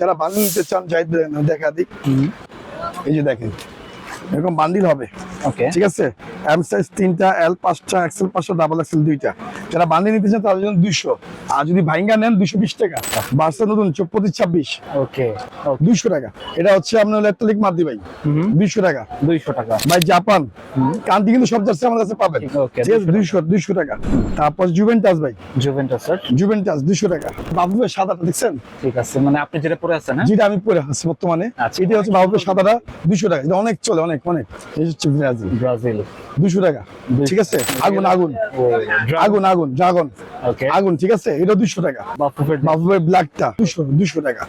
যারা বান্ডিল নিতে চান চাইতে দেখা দিক। এই যে দেখেন এরকম বান্ডিল হবে। ওকে ঠিক আছে? এম সাইজ তিনটা এল পাঁচটা এক্সেল পাঁচটা ডাবল এক্সেল দুইটা। যারা বান্ডিল নিতে চান তাদের জন্য দুইশো। আর যদি ভাইঙ্গা নেন দুইশো বিশ টাকা। বার্সা নতুন চৌপতি ছাব্বিশ। ওকে দুইশো টাকা। এটা হচ্ছে আপনার ইলেকট্রনিক মার্দি ভাই। দুইশো টাকা। দুইশো টাকা। ভাই জাপান। কান্তি কিন্তু সব জার্সি আমাদের কাছে পাবেন। ঠিক আছে দুইশো দুইশো টাকা। তারপর জুভেন্টাস ভাই। জুভেন্টাস স্যার জুভেন্টাস দুইশো টাকা। বাবু ভাই সাদাটা দেখছেন? ঠিক আছে মানে আপনি যেটা পরে আছেন হ্যাঁ? যেটা আমি পরে আছি বর্তমানে। আচ্ছা। এটা হচ্ছে বাবু ভাই সাদাটা দুইশো টাকা। এটা অনেক চলে অনেক অনেক। এই হচ্ছে ব্রাজিল ব্রাজিল দুইশো টাকা। ঠিক আছে? আগুন আগুন। ও আগুন। আগুন ড্রাগন আগুন। ঠিক আছে? এটা দুইশো টাকা। বাফুফের ব্ল্যাকটা। দুশো দুশো টাকা।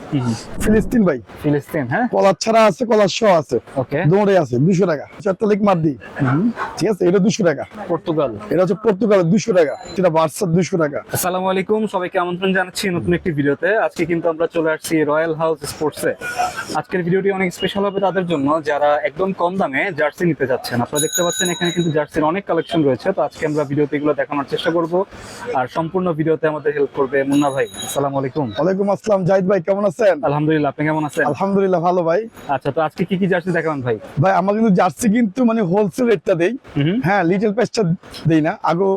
ফিলিস্তিন ভাই। ফিলিস্তিন হ্যাঁ? কলার ছাড়া আছে কলার সহ আছে। দৌড়ে আছে দুশো টাকা। চারটালিক মার্দি ঠিক আছে? এটা দুশো টাকা। পর্তুগাল। এটা হচ্ছে পর্তুগালের দুশো টাকা। যেটা বার্সার দুশো টাকা। আসসালামু আলাইকুম সবাইকে আমন্ত্রণ জানাচ্ছি নতুন একটি ভিডিওতে। আজকে কিন্তু আমরা চলে আসছি রয়্যাল হাউস স্পোর্টসে আজকের ভিডিওটি অনেক স্পেশাল হবে তাদের জন্য। যারা একদম কম দামে জার্সি নিতে যাচ্ছেন আপনারা দেখতে পাচ্ছেন এখানে কিন্তু জার্সির অনেক কালেকশন রয়েছে। তো আজকে আমরা ভিডিওতে এগুলো দেখানোর চেষ্টা করব। আর সম্পূর্ণ ভিডিওতে আমাদের হেল্প করবে মুন্না ভাই। আসসালামু আলাইকুম। ওয়ালাইকুম আসসালাম জাহিদ ভাই কেমন আছেন? আলহামদুলিল্লাহ আপনি কেমন আছেন? আলহামদুলিল্লাহ ভালো ভাই। আচ্ছা তো আজকে কি কি জার্সি দেখাবেন ভাই? ভাই আমার কিন্তু জার্সি কিন্তু মানে হোলসেল রেটটা দেই। হ্যাঁ লিটল প্রাইসটা দেই না। আগো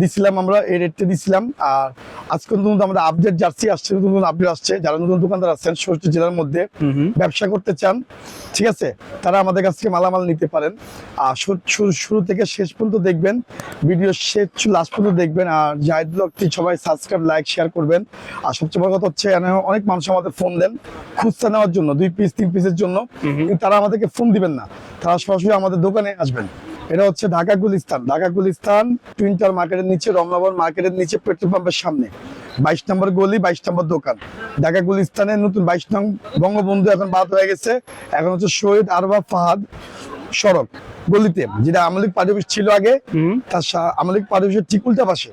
দিছিলাম আমরা এই রেটটা দিছিলাম। আর আজকে নতুন আমাদের আপডেট জার্সি আসছে নতুন নতুন আপডেট আসছে। যারা নতুন দোকানদার আছেন ষষ্ঠ জেলার মধ্যে ব্যবসা করতে চান ঠিক আছে? তারা আমাদের কাছ থেকে মালামাল নিতে পারেন। আর শুরু থেকে শেষ পর্যন্ত দেখবেন। ভিডিও শেষ লাস্ট পর্যন্ত দেখবেন। আর জাহিদ ব্লগটি সবাই সাবস্ক্রাইব লাইক শেয়ার করবেন। আর সবচেয়ে বড় কথা হচ্ছে অনেক মানুষ আমাদের ফোন দেন খুচরা নেওয়ার জন্য দুই পিস তিন পিসের জন্য। কিন্তু তারা আমাদেরকে ফোন দিবেন না। তারা সরাসরি আমাদের দোকানে আসবেন। এটা হচ্ছে ঢাকা গুলিস্তান। ঢাকা গুলিস্তান টুইন্টার মার্কেটের নিচে রমনাবর মার্কেটের নিচে পেট্রোল পাম্পের সামনে। বাইশ নম্বর গলি বাইশ নম্বর দোকান। ঢাকা গুলিস্তানের নতুন বাইশ নং বঙ্গবন্ধু এখন বাদ হয়ে গেছে। এখন হচ্ছে শহীদ আরবা ফাহাদ সড়ক। গলিতে যেটা আমলিক পারিবেশ ছিল আগে তার আমলিক পারিবেশের ঠিক উল্টা পাশে।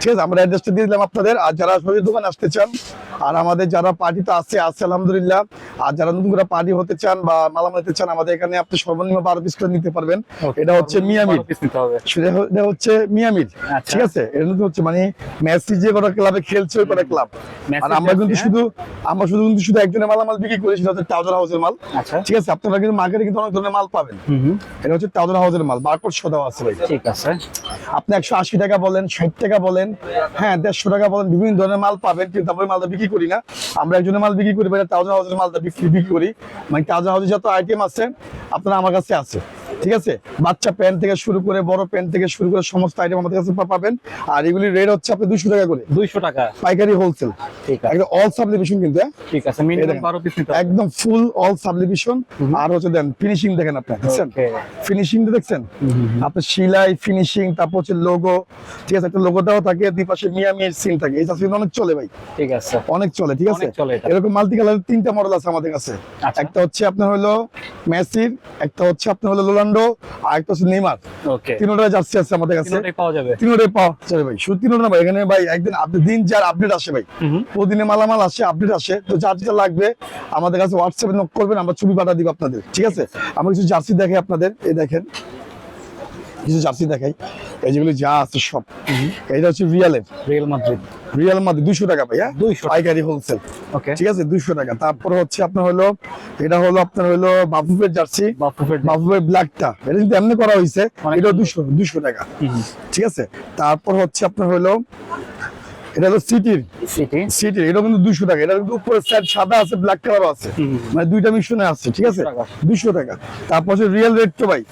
ঠিক আছে আমরা অ্যাড্রেসটা দিয়ে দিলাম আপনাদের। আর যারা দোকান আসতে চান আর আমাদের যারা আছে আছে আলহামদুলিল্লাহ। আর যারা নতুন করে পার্টি হতে চান বা নিতে চান আমাদের এখানে আপনি সর্বনিম্ন বারো পিস করে নিতে পারবেন। এটা হচ্ছে হ- এটা হচ্ছে মিয়ামির আচ্ছা। ঠিক আছে? এটা হচ্ছে মানে মেসি যে কটা ক্লাবে খেলছে ওই কটা ক্লাব আর আমরা কিন্তু শুধু আমরা শুধু কিন্তু শুধু একজনের মালামাল বিক্রি করি সেটা হচ্ছে টাউজার হাউসের মাল। আচ্ছা। ঠিক আছে? আপনারা কিন্তু মার্কেটে কিন্তু অনেক ধরনের মাল পাবেন। এটা হচ্ছে টাউজার হাউসের মাল। বারকোড সদাও আছে ভাই। ঠিক আছে। আপনি একশো আশি টাকা বলেন ষাট টাকা বলেন হ্যাঁ দেড়শো টাকা বলেন, বিভিন্ন ধরনের মাল পাবেন, কিন্তু আমরা মালটা বিক্রি করি না। আমরা একজনের মাল বিক্রি করি তাজা হাউসের মালটা বিক্রি করি। মানে তাজা হাউসের যত আইটেম আছে, আপনারা আমার কাছে আছে। ঠিক আছে? বাচ্চা প্যান্ট থেকে শুরু করে বড় প্যান্ট থেকে শুরু করে সমস্ত আইটেম আমাদের কাছে পাবেন। আর এগুলির রেট হচ্ছে আপনি দুশো টাকা করে। দুইশো টাকা। পাইকারি হোলসেল ঠিক আছে। অল সাবলিভিশন কিন্তু ঠিক আছে একদম ফুল অল সাবলিভিশন আর হচ্ছে দেন ফিনিশিং দেখেন আপনি দেখছেন? Okay. দেখছেন? আপনার সিলাই ফিনিশিং তারপর হচ্ছে লোগো ঠিক আছে একটা লোগোটাও থাকে দুই পাশে মিয়ামির সিন থাকে। এই চাষি অনেক চলে ভাই। ঠিক আছে। অনেক চলে ঠিক আছে। এরকম মাল্টি কালারের তিনটা মডেল আছে আমাদের কাছে। আচ্ছা। একটা হচ্ছে আপনার হলো মেসির একটা হচ্ছে আপনার হলো লোলান্ডো আর একটা হচ্ছে নেইমার। ওকে তিনোটা জার্সি আছে আমাদের কাছে। পাওয়া যাবে। তিনোটাই পাওয়া যাবে ভাই। শুধু তিনোটা না ভাই এখানে ভাই একদিন আপনি দিন যার আপডেট আসে ভাই। প্রতিদিনে মালামাল আসে আপডেট আসে। তো যার যেটা লাগবে আমাদের কাছে হোয়াটসঅ্যাপে নক করবেন আমরা ছবি পাঠা দিব আপনাদের। ঠিক আছে? আমরা কিছু জার্সি দেখে আপনাদের। এই দেখেন। কিছু জার্সি দেখাই এই যেগুলো যা আছে সব। এইটা হচ্ছে রিয়ালের রিয়েল মাদ্রিদ রিয়াল মাদি দুশো টাকা ভাইয়া। 200 টাকা। পাইকারি হোলসেল ওকে ঠিক আছে দুশো টাকা। তারপর হচ্ছে আপনার হলো এটা হলো আপনার হলো বাফুফের জার্সি। বাফুফের বাফুফের ব্ল্যাকটা। এটা কিন্তু এমনি করা হয়েছে এটা। দুশো দুশো টাকা। ঠিক আছে তারপর হচ্ছে আপনার হলো এটা হলো সিটির সিটির এটা কিন্তু দুশো টাকা। এটা কিন্তু উপরে সাইড সাদা আছে ব্ল্যাক কালারও আছে। মানে দুইটা মিশনে আছে ঠিক আছে? 200 টাকা। দুশো টাকা। তারপর হচ্ছে রিয়েল রেট তো ভাই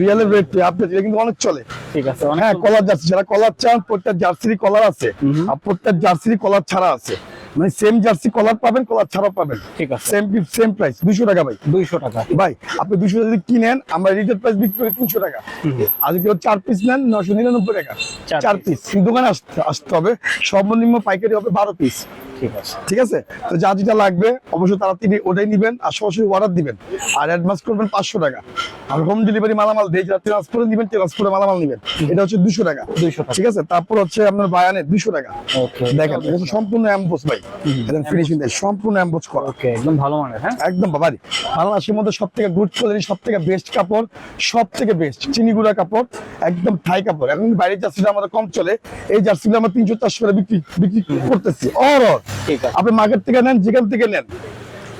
রিয়েলের রেট আপনি এটা কিন্তু অনেক চলে। ঠিক আছে হ্যাঁ কলার জার্সি যারা কলার চান প্রত্যেক জার্সির কলার আছে। আর প্রত্যেক জার্সির কলার ছাড়া আছে। মানে সেম জার্সি কলার পাবেন কলার ছাড়াও পাবেন। ঠিক আছে। সেম সেম প্রাইস দুশো টাকা ভাই। দুইশো টাকা। ভাই আপনি দুশো যদি কিনেন আমরা রিটেল প্রাইস বিক্রি করি তিনশো টাকা। আর যদি চার পিস নেন নশো নিরানব্বই টাকা। চার পিস দোকানে আসতে আসতে হবে। সর্বনিম্ন পাইকারি হবে বারো পিস ঠিক আছে। ঠিক আছে? তো যা যেটা লাগবে অবশ্যই তাড়াতাড়ি ওটাই নিবেন আর সরাসরি অর্ডার দিবেন। আর অ্যাডভান্স করবেন পাঁচশো টাকা। আর হোম ডেলিভারি মালামাল দিয়ে যারা ট্রান্সপোর্টে নেবেন ট্রান্সপোর্টে মালামাল নেবেন। এটা হচ্ছে দুশো টাকা। 200 টাকা। ঠিক আছে? তারপর হচ্ছে আপনার বায়ানের দুশো টাকা। ওকে দেখেন সম্পূর্ণ অ্যাম্বোস ভাই। একদম ফিনিশিং দেয় সম্পূর্ণ অ্যাম্বোজ করা। ওকে একদম ভালো মানের হ্যাঁ? একদম বাবারি বাংলাদেশের মধ্যে সব থেকে গুড কোয়ালিটি সব থেকে বেস্ট কাপড় সব থেকে বেস্ট চিনিগুড়া কাপড় একদম থাই কাপড়। এখন বাইরের জার্সিটা আমাদের কম চলে এই জার্সিগুলো আমরা তিনশো চারশো করে বিক্রি বিক্রি করতেছি। অর। আপনি মার্কেট থেকে নেন যেখান থেকে নেন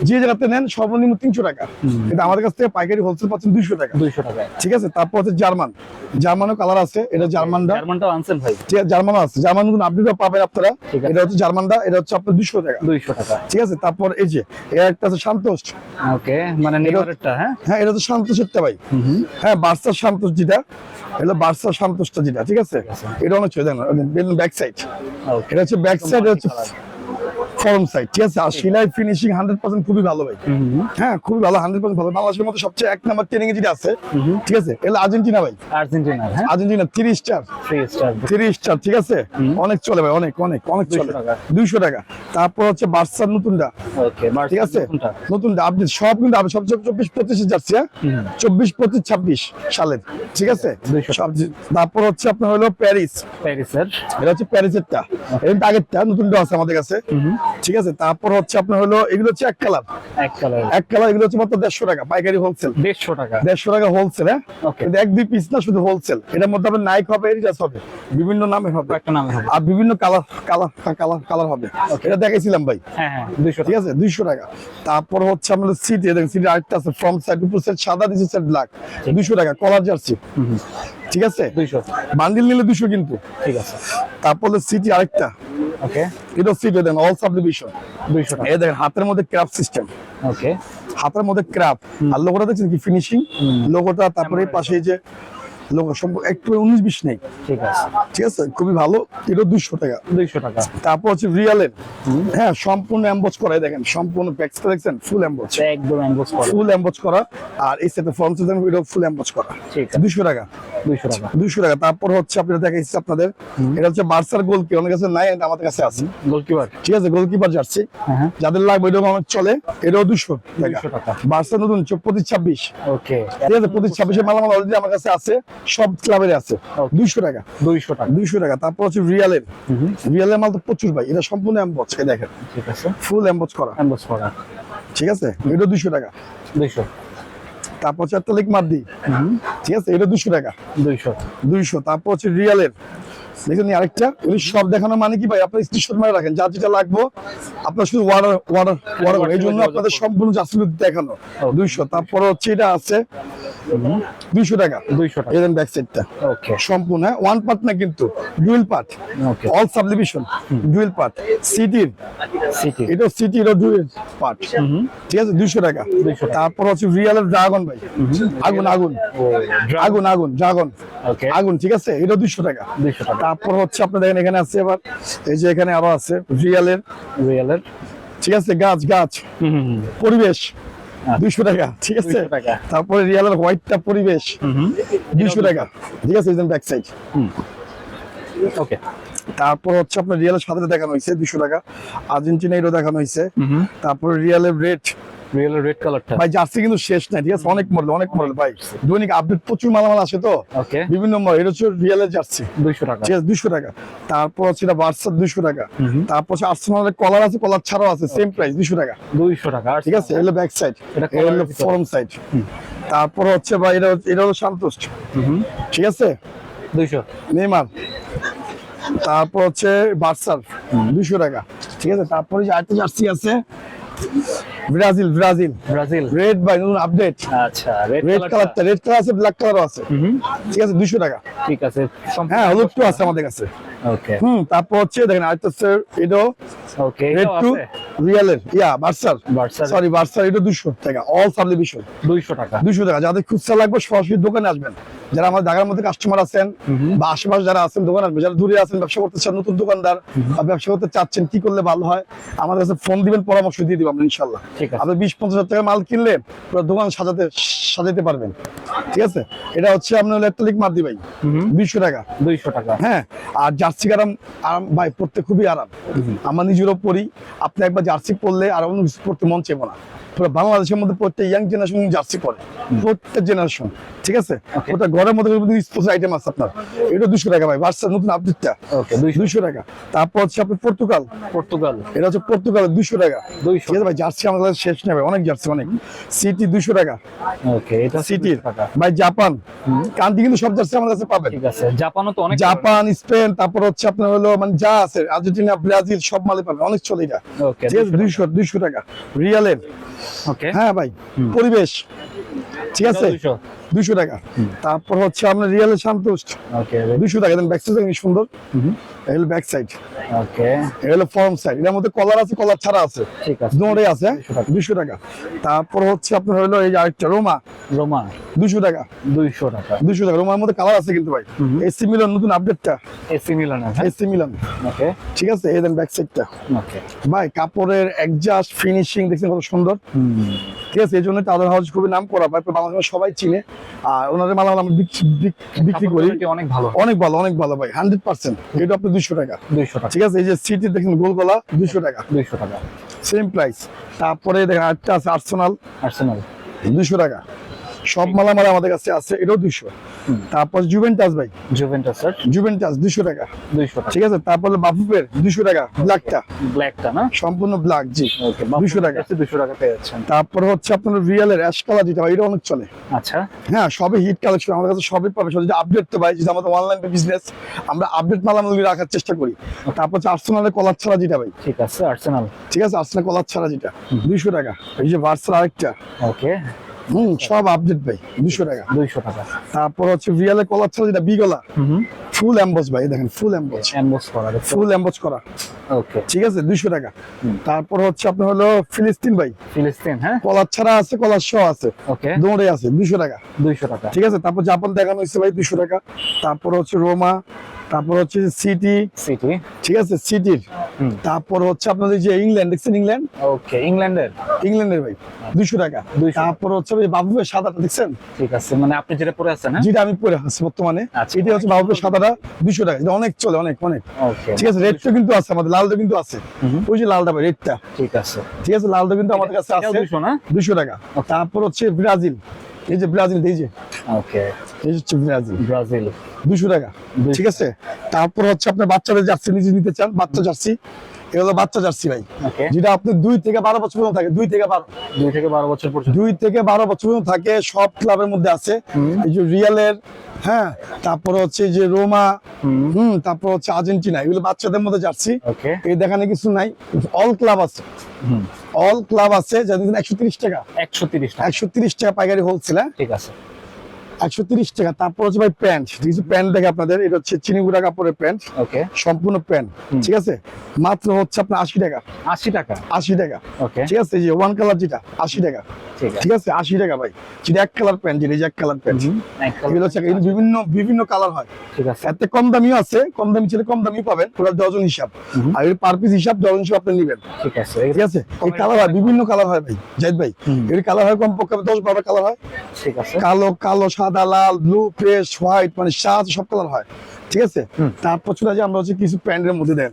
যে জায়গাতে নেন সর্বনিম্ন তিনশো টাকা। কিন্তু আমাদের কাছ থেকে পাইকারি হোলসেল পাচ্ছেন দুইশো টাকা। দুইশো টাকায় ঠিক আছে? তারপর হচ্ছে জার্মান। জার্মানও কালার আছে এটা জার্মানটা জার্মানটাও আনছেন ভাই। ঠিক আছে জার্মানও আছে। জার্মান নতুন আপডেটও পাবেন আপনারা। এটা হচ্ছে জার্মানটা এটা হচ্ছে আপনার দুশো টাকা। দুইশো টাকা। ঠিক আছে? তারপর এই যে এর একটা আছে শান্তোষ। ওকে মানে নেভারেরটা হ্যাঁ? হ্যাঁ এটা তো সন্তোষেরটা ভাই। হ্যাঁ বার্সার সন্তোষ যেটা এটা বার্সার সন্তোষটা যেটা ঠিক আছে? এটা অনেক দেখেন ব্যাক সাইড ওকে এটা হচ্ছে ব্যাক সাইড হচ্ছে ফরম সাইড ঠিক আছে? আর সেলাই ফিনিশিং হান্ড্রেড পার্সেন্ট খুবই ভালো ভাই। হ্যাঁ খুবই ভালো হান্ড্রেড পার্সেন্ট ভালো। বাংলাদেশের মধ্যে সবচেয়ে এক নাম্বার ট্রেনিং যেটা আছে ঠিক আছে? এটা আর্জেন্টিনা ভাই। আর্জেন্টিনার হ্যাঁ? Argentina three star three star ঠিক আছে? অনেক চলে ভাই অনেক অনেক অনেক চলে। দুইশো টাকা। তারপর হচ্ছে বার্সার নতুনটা। ঠিক আছে? নতুন আপডেট সব কিন্তু আপডেট সব চব্বিশ পঁচিশে যাচ্ছে হ্যাঁ? চব্বিশ পঁচিশ ছাব্বিশ সালের ঠিক আছে? তারপর হচ্ছে আপনার হলো প্যারিস। প্যারিসের? এটা হচ্ছে প্যারিসেরটা। এটা আগেরটা নতুনটা আছে আমাদের কাছে। ঠিক আছে? তারপর হচ্ছে আপনার হলো এগুলো হচ্ছে এক কালার। এক কালার। এক কালার এগুলো হচ্ছে মাত্র দেড়শো টাকা পাইকারি হোলসেল দেড়শো টাকা। দেড়শো টাকা হোলসেল হ্যাঁ? এক দুই পিস না শুধু হোলসেল এটার মধ্যে আপনার নাইক হবে এডিডাস হবে বিভিন্ন নামে হবে। একটা নামে হবে। আর বিভিন্ন কালার কালার কালার কালার হবে। এটা দেখাইছিলাম ভাই। হ্যাঁ হ্যাঁ দুইশো ঠিক আছে? দুইশো টাকা। তারপর হচ্ছে আমাদের সিটি দেখেন সিটি আরেকটা আছে ফ্রম সাইড উপর সাইড সাদা দিচ্ছে সাইড ব্ল্যাক দুইশো টাকা কলার জার্সি ঠিক আছে? দুইশো। বান্ডিল নিলে দুইশো কিন্তু। ঠিক আছে। তারপর সিটি আরেকটা। ওকে এটা সিটি দেন অল সাবডিভিশন দুইশো টাকা। এই দেখেন হাতের মধ্যে ক্রাফট সিস্টেম ওকে হাতের মধ্যে ক্রাফট আর লোগোটা দেখছেন কি ফিনিশিং লোগোটা তারপরে পাশে যে একটু উনিশ বিশ নেই। ঠিক আছে। ঠিক আছে? খুবই ভালো। এটা দুশো টাকা। দুইশো টাকা। তারপর হচ্ছে রিয়ালের হ্যাঁ সম্পূর্ণ এম্বোজ করা এই দেখেন। সম্পূর্ণ প্যাক্সটা দেখছেন? ফুল এম্বোজ একদম অ্যাম্বোস করে। ফুল এম্বোজ করা। আর এই সেটে ফর্ম সিস্টেম এটা ফুল এম্বোজ করা। দুশো টাকা। দুইশো টাকা। তারপর হচ্ছে আপনারা দেখাইছি আপনাদের। এটা হচ্ছে বার্সার গোল কি অনেক কাছে নাই আমাদের কাছে আছে। গোলকিপার ঠিক আছে গোলকিপার জার্সি হ্যাঁ যাদের লাগবে এটা অনেক চলে। এটাও দুশো টাকা। 200 টাকা। বার্সা নতুন পঁচিশ ছাব্বিশ। ওকে ঠিক আছে পঁচিশ ছাব্বিশের মালামাল অলরেডি আমার কাছে আছে। সব ক্লাবের আছে। দুইশো টাকা। দুইশো টাকা। দুইশো টাকা। তারপর হচ্ছে রিয়ালের রিয়ালের মাল তো প্রচুর ভাই। এটা সম্পূর্ণ এম্বজ দেখেন। ঠিক আছে। ফুল এম্বজ করা। অ্যাম্বোস করা। ঠিক আছে? এটা দুইশো টাকা। দুইশো। তারপর হচ্ছে একটা লিক মার্দি ঠিক আছে? এটা দুইশো টাকা। দুইশো। দুইশো। তারপর হচ্ছে রিয়ালের দেখেন আরেকটা। সব দেখানো মানে কি ভাই? আপনার স্ক্রিনশট মারে রাখেন যা যেটা লাগবে আপনার শুধু ওয়াটার ওয়াটার ওয়াটার এই জন্য আপনাদের সম্পূর্ণ দেখানো। দুইশো তারপর হচ্ছে এটা আছে দুইশো টাকা। দুইশো টাকা। এদের ব্যাক সাইডটা ওকে সম্পূর্ণ ওয়ান পার্ট না কিন্তু dual part all subdivision dual part সিটির এটা সিটি ডুয়েল পার্ট ঠিক আছে? দুইশো টাকা। তারপর হচ্ছে রিয়ালের ড্রাগন ভাই। আগুন আগুন। আগুন আগুন ড্রাগন আগুন ঠিক আছে? এটা দুইশো টাকা। দুইশো টাকা। তারপর হচ্ছে আপনার দেখেন এখানে আছে এবার এই যে এখানে আরও আছে রিয়ালের। রিয়ালের। ঠিক আছে গাছ গাছ। পরিবেশ। দুইশো টাকা ঠিক আছে? 200 টাকা। তারপরে রিয়ালের হোয়াইটটা পরিবেশ। দুইশো টাকা ঠিক আছে ব্যাক সাইড ওকে। তারপর হচ্ছে আপনার রিয়ালের সাথে দেখানো হয়েছে দুশো টাকা। আর্জেন্টিনা এরও দেখানো হয়েছে। তারপর রিয়ালের রেড রিয়েলের রেড কালারটা ভাই জার্সি কিন্তু শেষ নাই ঠিক আছে? অনেক মডেল অনেক মডেল ভাই। দৈনিক আপডেট প্রচুর মালামাল আসে তো? ওকে বিভিন্ন মডেল এটা হচ্ছে রিয়ালের জার্সি। দুইশো টাকা। ঠিক আছে দুশো টাকা। তারপর হচ্ছে এটা বার্সার দুশো টাকা। তারপর হচ্ছে আর্সেনালের কলার আছে কলার ছাড়াও আছে সেম প্রাইস দুশো টাকা। দুইশো টাকা ঠিক আছে এগুলো ব্যাক সাইড এটা ভিতরে। ফরম সাইড তারপর হচ্ছে ভাই এটা এটা হলো সন্তুষ্ট ঠিক আছে? দুইশো। নেইমার। তারপর হচ্ছে বার্সার দুশো টাকা। ঠিক আছে? তারপরে জার্সি আছে Brazil Brazil. Brazil. Red by নতুন আপডেট আচ্ছা রেড রেড কালারটা রেড কালার আছে ব্ল্যাক কালারও আছে। ঠিক আছে দুশো টাকা। ঠিক আছে হ্যাঁ হলুদটাও আছে আমাদের কাছে। ওকে হুম তারপর হচ্ছে দেখেন আরেকটা হচ্ছে এটাও ওকে রেড টু রিয়ালের ইয়া বার্সার বার্সার। সরি বার্সার এটা দুশো টাকা অল সাবডিভিশন দুইশো টাকা। দুশো টাকা যাদের খুচরা লাগবে সরাসরি দোকানে আসবেন। যারা আমার ঢাকার মধ্যে কাস্টমার আছেন বা আশেপাশে যারা আছেন দোকান আসবেন যারা দূরে আছেন ব্যবসা করতে চান নতুন দোকানদার বা ব্যবসা করতে চাচ্ছেন কি করলে ভালো হয় আমাদের কাছে ফোন দিবেন পরামর্শ দিয়ে দিব আমরা আছে। আপনি বিশ পঞ্চাশ হাজার টাকা মাল কিনলে পুরো দোকান সাজাতে সাজাতে পারবেন। ঠিক আছে? এটা হচ্ছে আপনার ইলেকট্রিক মাদি ভাই। দুইশো টাকা। দুইশো টাকা। হ্যাঁ আর জার্সি আরাম আরাম ভাই পড়তে খুবই আরাম। আমার নিজেরও পরি। আপনি একবার জার্সি পরলে আর অন্য কিছু পড়তে মন চাইব না। পুরো বাংলাদেশের মধ্যে প্রত্যেক ইয়াং জেনারেশন জার্সি পরে। প্রত্যেক জেনারেশন ঠিক আছে? ওটা ঘরের মধ্যে স্পোর্টস আইটেম আছে আপনার। এটা দুশো টাকা ভাই বার্সার নতুন আপডেটটা দুইশো। টাকা। তারপর হচ্ছে আপনার পর্তুগাল। পর্তুগাল। এটা হচ্ছে পর্তুগাল দুইশো টাকা। দুইশো। ঠিক আছে ভাই? জার্সি আমাদের শেষ নেবে অনেক জার্সি অনেক। সিটি দুশো টাকা। ওকে এটা সিটির 200 টাকা ভাই জাপান। কান্তি কিন্তু সব জার্সি আমাদের কাছে পাবেন ঠিক আছে জাপানও তো অনেক জাপান স্পেন তারপর হচ্ছে আপনার হলো মানে যা আছে আর্জেন্টিনা ব্রাজিল সব মালে পাবেন অনেক চলে এটা। দুইশো টাকা। রিয়ালের। ওকে। হ্যাঁ ভাই পরিবেশ। ঠিক আছে? দুইশো। টাকা। তারপর হচ্ছে আপনার রিয়ালের সন্তুষ্ট ওকে দুইশো টাকা দেন ব্যাক সাইড সুন্দর। এই হলো ব্যাক সাইড ওকে। এই ফর্ম সাইড এর মধ্যে কলার আছে কলার ছাড়া আছে। ঠিক আছে। দুটোই আছে 200 টাকা। তারপর হচ্ছে আপনার হলো এই আরেকটা রোমা। রোমা। দুইশো টাকা। দুইশো টাকা। দুইশো টাকা। রোমার মধ্যে কালার আছে কিন্তু ভাই। এসি মিলান নতুন আপডেটটা এসি মিলানের হ্যাঁ? AC Milan. ওকে। ঠিক আছে? এই দেন ব্যাক সাইডটা ওকে। ভাই কাপড়ের একজাস্ট ফিনিশিং দেখছেন কত সুন্দর? ঠিক আছে এই জন্য তাদের হাউস খুবই নাম করা পায় বাংলাদেশের সবাই চিনে। আর ওনাদের মালামাল বিক- বিক্রি করি। অনেক ভালো অনেক ভালো অনেক ভালো ভাই হান্ড্রেড পার্সেন্ট এটা আপনি দুইশো টাকা। দুইশো টাকা। ঠিক আছে এই যে সিটি দেখেন গোলগলা দুইশো টাকা। দুইশো টাকা। সেম প্রাইস তারপরে দেখেন আটটা আছে আর্সেনাল আর্সেনাল দুইশো টাকা। সব মালামাল আমাদের কাছে আছে এটাও দুইশো। তারপর জুভেন্টাস ভাই। জুভেন্টাসের জুভেন্টাস দুইশো টাকা। দুইশো ঠিক আছে তারপরে বাফুফের দুইশো টাকা ব্ল্যাকটা। ব্ল্যাকটা না? সম্পূর্ণ ব্ল্যাক জি। 200 টাকা। দুইশো টাকা পেয়ে যাচ্ছেন। তারপরে হচ্ছে আপনার রিয়েলের অ্যাশ কালার যেটা এটা অনেক চলে। আচ্ছা। হ্যাঁ সবই হিট কালেকশন আমাদের কাছে সবই পাবে সব আপডেট তো ভাই যেটা আমাদের অনলাইন বিজনেস আমরা আপডেট মালামাল রাখার চেষ্টা করি। তারপর হচ্ছে আর্সেনালের কলার ছাড়া যেটা ভাই। ঠিক আছে আর্সেনাল ঠিক আছে আর্সেনাল কলার ছাড়া যেটা দুইশো টাকা। এই যে ভার্সাল আরেকটা। ওকে। হুম সব আপডেট ভাই দুশো টাকা। দুইশো টাকা। তারপর হচ্ছে কলার ছাড়া যেটা বি গলা হুম। ফুল এম্বস ভাই দেখেন ফুল করা ফুল করা। ওকে ঠিক আছে দুইশো টাকা। তারপর হচ্ছে আপনার হলো ফিলিস্তিন ভাই। ফিলিস্তিন হ্যাঁ? কলার ছাড়া আছে কলার সহ আছে। ওকে দৌড়ে আছে দুইশো টাকা। দুইশো টাকা। ঠিক আছে তারপর জাপান দেখানো হয়েছে ভাই দুশো টাকা। তারপর হচ্ছে রোমা তারপর হচ্ছে সিটি সিটি ঠিক আছে সিটির তারপর হচ্ছে আপনাদের যে ইংল্যান্ড দেখছেন ইংল্যান্ড ওকে ইংল্যান্ডের ইংল্যান্ডের ভাই দুশো টাকা। তারপর হচ্ছে ভাই বাবুবের সাদাটা দেখছেন? ঠিক আছে মানে আপনি যেটা পরে আছেন হ্যাঁ? যেটা আমি পরে আছি বর্তমানে। আচ্ছা। এটি হচ্ছে বাবুবের সাদাটা দুশো টাকা। এটা অনেক চলে অনেক অনেক। ঠিক আছে রেডটা কিন্তু আছে আমাদের লালটা কিন্তু আছে। ওই যে লালটা ভাই রেডটা ঠিক আছে। ঠিক আছে লালটা কিন্তু আমাদের কাছে আছে। দুইশো না? দুশো টাকা। তারপর হচ্ছে ব্রাজিল। এই যে ব্রাজিল এই যে। ওকে এই হচ্ছে ব্রাজিল। ব্রাজিল। দুশো টাকা। ঠিক আছে? তারপর হচ্ছে আপনার বাচ্চাদের জার্সি নিজে নিতে চান বাচ্চা জার্সি। এগুলো বাচ্চা জার্সি ভাই। যেটা আপনি দুই থেকে বারো বছর পর্যন্ত থাকে দুই থেকে বারো। দুই থেকে বারো বছর পর্যন্ত। দুই থেকে বারো বছর পর্যন্ত থাকে সব ক্লাবের মধ্যে আছে। এই যে রিয়ালের হ্যাঁ তারপর হচ্ছে যে রোমা হুম। হুম তারপর হচ্ছে আর্জেন্টিনা এগুলো বাচ্চাদের মধ্যে জার্সি। এই দেখানে কিছু নাই অল ক্লাব আছে। হুম। অল ক্লাব আছে যাদের একশো তিরিশ টাকা। একশো তিরিশ টাকা। একশো তিরিশ টাকা পাইকারি হোলসেল হ্যাঁ? ঠিক আছে। একশো তিরিশ টাকা তারপর হচ্ছে ভাই প্যান্ট। প্যান্ট দেখে আপনাদের এটা হচ্ছে চিনিগুড়া কাপড়ের প্যান্ট। ওকে সম্পূর্ণ প্যান্ট ঠিক আছে? মাত্র হচ্ছে আপনার আশি টাকা। আশি টাকা? আশি টাকা। ওকে ঠিক আছে যে ওয়ান কালার যেটা আশি টাকা। ঠিক আছে। আশি টাকা ভাই। যেটা এক কালার প্যান্ট যেটা এক কালার প্যান্ট। এগুলো হচ্ছে বিভিন্ন বিভিন্ন কালার হয়। ঠিক আছে। এতে কম দামিও আছে কম দামি ছেলে কম দামি পাবেন পুরো ডজন হিসাব। আর এর পার পিস হিসাব ডজন হিসাব আপনি নেবেন। ঠিক আছে ঠিক আছে? এই কালার হয় বিভিন্ন কালার হয় ভাই। জাহিদ ভাই এর কালার হয় কম পক্ষে দশ বারো কালার হয়। ঠিক আছে। কালো কালো সাদা লাল ব্লু ফ্রেশ হোয়াইট মানে সাদা সব কালার হয়। ঠিক আছে। তারপর চলে যে আমরা হচ্ছে কিছু প্যান্টের মধ্যে দেন।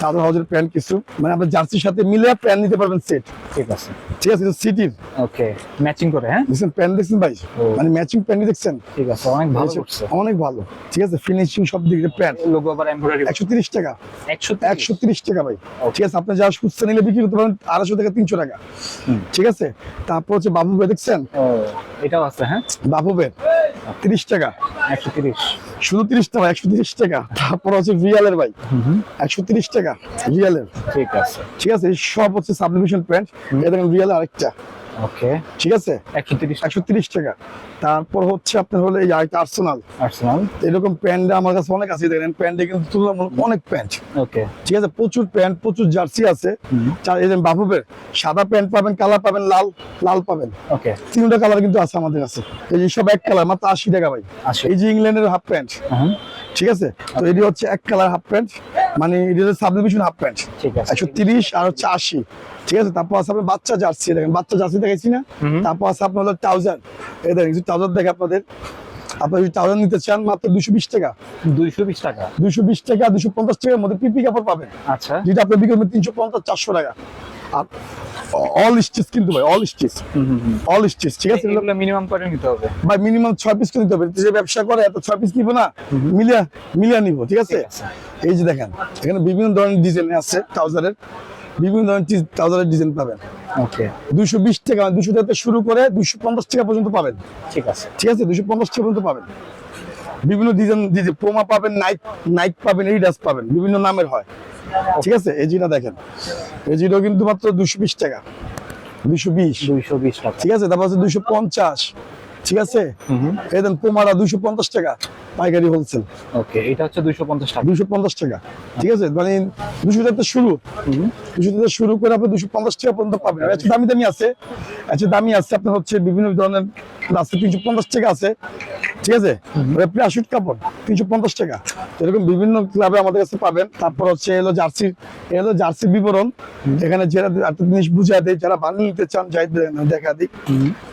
তাদের হাউজের প্যান্ট কিছু মানে আপনার জার্সির সাথে মিলে প্যান্ট নিতে পারবেন সেট। ঠিক আছে। ঠিক আছে সিটির। ওকে ম্যাচিং করে হ্যাঁ? দেখছেন প্যান্ট দেখছেন ভাই? মানে ম্যাচিং প্যান্ট দেখছেন? ঠিক আছে অনেক ভালো করছে। অনেক ভালো। ঠিক আছে ফিনিশিং সব দিক দিয়ে প্যান্ট। লোগো আবার এমব্রয়ডারি একশো তিরিশ টাকা। একশো একশো তিরিশ টাকা ভাই। ঠিক আছে আপনি যা খুচরা নিলে বিক্রি করতে পারেন আড়াইশো থেকে তিনশো টাকা। হুম। ঠিক আছে? তারপর হচ্ছে বাবু ভাই দেখছেন এটাও আছে হ্যাঁ? বাবু ভাই তিরিশ টাকা। একশো তিরিশ। শুধু তিরিশ টাকা একশো তিরিশ টাকা। তারপর হচ্ছে রিয়ালের ভাই। একশো তিরিশ টাকা রিয়ালের ঠিক আছে। ঠিক আছে সব হচ্ছে সাবলিমেশন প্যান্ট এটা রিয়ালের রিয়াল আরেকটা। ওকে। ঠিক আছে? একশো তিরিশ একশো তিরিশ টাকা। তারপর হচ্ছে আপনার হলো এই আরেকটা আর্সেনাল আর্সেনাল এরকম প্যান্ট আমার কাছে অনেক আছে দেখেন প্যান্টে কিন্তু তুলনামূলক অনেক প্যান্ট। ওকে। ঠিক আছে প্রচুর প্যান্ট প্রচুর জার্সি আছে। এই যে বাফুবের সাদা প্যান্ট পাবেন কালার পাবেন লাল লাল পাবেন। ওকে। তিনটা কালার কিন্তু আছে আমাদের কাছে। এই যে সব এক কালার মাত্র আশি টাকা ভাই। এই যে ইংল্যান্ডের হাফ প্যান্ট। ঠিক আছে? তো এটি হচ্ছে এক কালার হাফ প্যান্ট। মানে এটি হচ্ছে সাবলিমেশন হাফ প্যান্ট একশো তিরিশ আর হচ্ছে আশি। ঠিক আছে তারপর আছে আপনার বাচ্চা জার্সি দেখেন বাচ্চা জার্সি না। তারপর আছে আপনার হলো ট্রাউজার এই দেখেন কিছু ট্রাউজার দেখে আপনাদের। আপনার যদি নিতে চান মাত্র দুশো বিশ টাকা। দুইশো বিশ টাকা? দুশো বিশ টাকা দুশো পঞ্চাশ টাকার মধ্যে পিপি কাপড় পাবেন। আচ্ছা। যেটা আপনার বিক্রি তিনশো পঞ্চাশ চারশো টাকা। আর অল স্টিচ কিন্তু ভাই অল স্টিচ অল স্টিচ ঠিক আছে? এগুলো মিনিমাম করে নিতে হবে। ভাই মিনিমাম ছয় পিস করে দিতে হবে। যে ব্যবসা করে এত ছয় পিস নিবো না মিলিয়া মিলিয়া নিবো ঠিক আছে? এই যে দেখেন এখানে বিভিন্ন ধরনের ডিজাইন আছে ট্রাউজারের বিভিন্ন ধরনের ট্রাউজারের ডিজাইন পাবেন। ওকে দুশো বিশ টাকা দুশো টাকা থেকে শুরু করে দুশো পঞ্চাশ টাকা পর্যন্ত পাবেন। ঠিক আছে। ঠিক আছে? দুশো পঞ্চাশ টাকা পর্যন্ত পাবেন। বিভিন্ন ডিজাইন পোমা পাবেন নাইক নাইক পাবেন এডিডাস পাবেন বিভিন্ন নামের হয়। ঠিক আছে এজিটা জিটা দেখেন। এই জিটাও কিন্তু মাত্র দুশো বিশ টাকা। দুশো বিশ। দুইশো বিশ টাকা। ঠিক আছে তারপর আছে দুশো পঞ্চাশ। ঠিক আছে? এই দেন পোমারা দুশো পঞ্চাশ টাকা। পাইকারি হোলসেল ওকে এটা হচ্ছে দুইশো পঞ্চাশ টাকা। দুশো পঞ্চাশ টাকা। ঠিক আছে? মানে দুশো টাকা শুরু। দুশো টাকা শুরু করে আপনি দুশো পঞ্চাশ টাকা পর্যন্ত পাবেন। আর দামি দামি আছে। একটু দামি আছে আপনার হচ্ছে বিভিন্ন ধরনের আছে তিনশো পঞ্চাশ টাকা আছে। ঠিক আছে? প্লাস্টিক কাপড় তিনশো পঞ্চাশ টাকা। এরকম বিভিন্ন ক্লাবে আমাদের কাছে পাবেন। তারপর হচ্ছে এলো জার্সি এলো জার্সির বিবরণ। এখানে যারা একটা জিনিস বুঝা দেয় যারা বানিয়ে নিতে চান যাই দেখা দিক।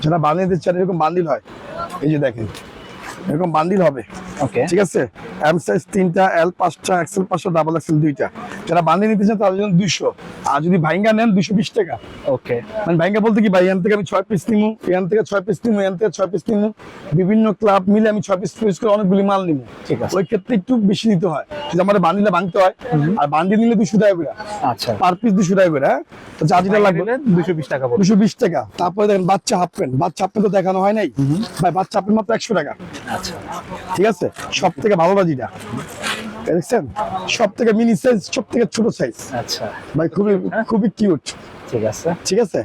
যারা বানিয়ে নিতে চান এরকম বান্ডিল হয়। এই যে দেখেন এরকম বান্ডিল হবে। ঠিক আছে? এম সাইজ তিনটা এল পাঁচটা এক্সেল পাঁচটা ডাবল এক্সেল দুইটা। যারা বানিয়ে নিতে চান তাদের জন্য দুইশো। আর যদি ভাইঙ্গা নেন দুইশো বিশ টাকা। ওকে। মানে ভাইঙ্গা বলতে কি ভাই এখান থেকে আমি ছয় পিস নিমু এখান থেকে ছয় পিস নিমু এখান থেকে ছয় পিস নিমু। বিভিন্ন ক্লাব মিলে আমি ছয় পিস পিস করে অনেকগুলি মাল নিমু। ঠিক আছে। ওই ক্ষেত্রে একটু বেশি নিতে হয়। যদি আমার বান্ডিলে ভাঙতে হয় আর বান্ডিল নিলে দুশো টাকা করে। আচ্ছা। পার পিস দুশো টাকা করে হ্যাঁ? তো যা যেটা লাগবে। দুইশো বিশ টাকা দুশো বিশ টাকা। তারপরে দেখেন বাচ্চা হাফ প্যান্ট বাচ্চা হাফ প্যান্ট তো দেখানো হয় নাই। ভাই বাচ্চা হাফ প্যান্ট মাত্র একশো টাকা। আচ্ছা। ঠিক আছে? সব থেকে ভালো বাজিটা। দেখছেন সব থেকে মিনি সাইজ সব থেকে ছোট সাইজ আচ্ছা। ভাই খুবই খুবই কিউট ঠিক আছে। ঠিক আছে?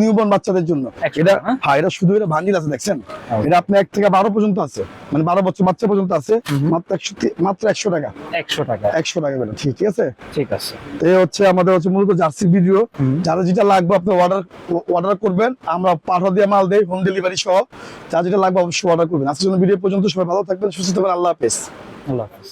নিউবর্ন বাচ্চাদের জন্য। এটা টাকা? হ্যাঁ। এটা শুধু এটা ভান্ডিল আছে দেখছেন? এটা আপনি এক থেকে বারো পর্যন্ত আছে। মানে বারো বছর বাচ্চা পর্যন্ত আছে। মাত্র একশো মাত্র একশো টাকা। একশো টাকা। একশো টাকা করে। ঠিক ঠিক আছে? ঠিক আছে। এই হচ্ছে আমাদের হচ্ছে মূলত জার্সি ভিডিও যারা যেটা লাগবে আপনি অর্ডার অর্ডার করবেন। আমরা পাঠা দিয়ে মাল দেই হোম ডেলিভারি সহ। যা যেটা লাগবে অবশ্যই অর্ডার করবেন। আজকের জন্য ভিডিও পর্যন্ত। সবাই ভালো থাকবেন সুস্থ থাকবেন। আল্লাহ হাফেজ। আল্লাহ হাফিজ।